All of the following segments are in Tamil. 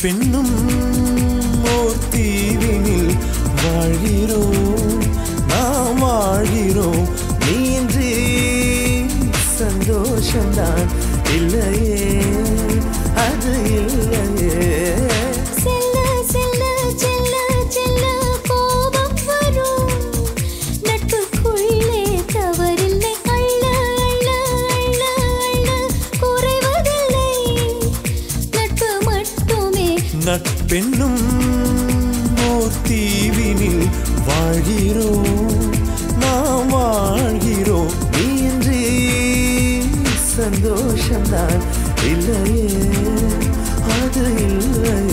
பெண்ணும் ஓர் தீவினில் வாழ்கிறோம். நாம் வாழ்கிறோம். நீன்றி சந்தோஷம்தான் இல்லையே. நட்பென்னும் ஓர் தீவினில் வாழ்கிறோம். நாம் வாழ்கிறோம். நீன்றி சந்தோஷம்தான் இல்லையே. அது இல்லை.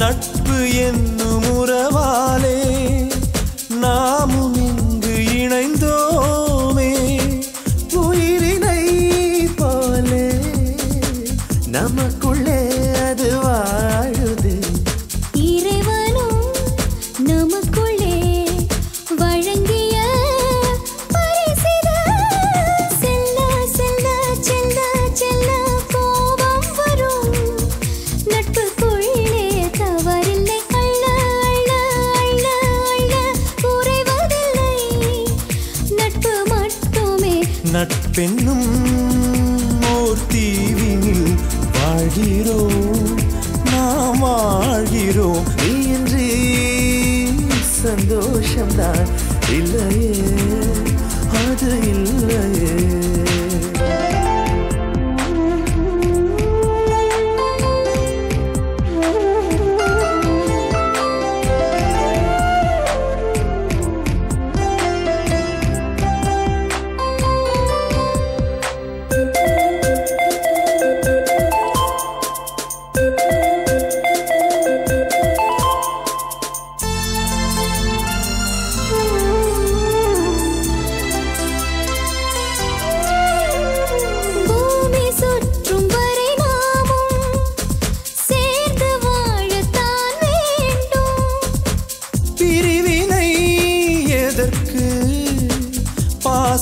நட்பு என்னும் உறவாலே நாமும் பெண்ணும் ஓர் தீவினில் வாழ்கிறோம். நாம் வாழ்கிறோம். இன்றி சந்தோஷம்தான். இல்லையே அது இல்லையே.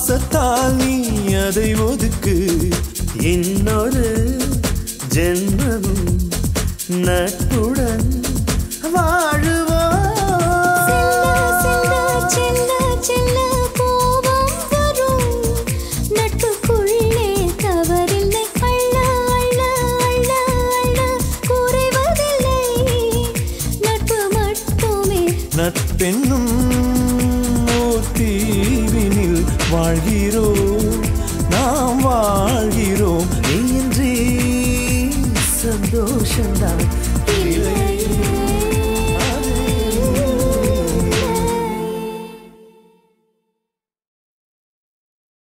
பாசத்தால் நீ அதை ஒதுக்கு. இன்னொரு ஜென்மமும் நட்புடன் வாழுவோம் வாழ்கிறோம். நாம் வாழ்கிறோம். நீன்றி சந்தோஷம்தான்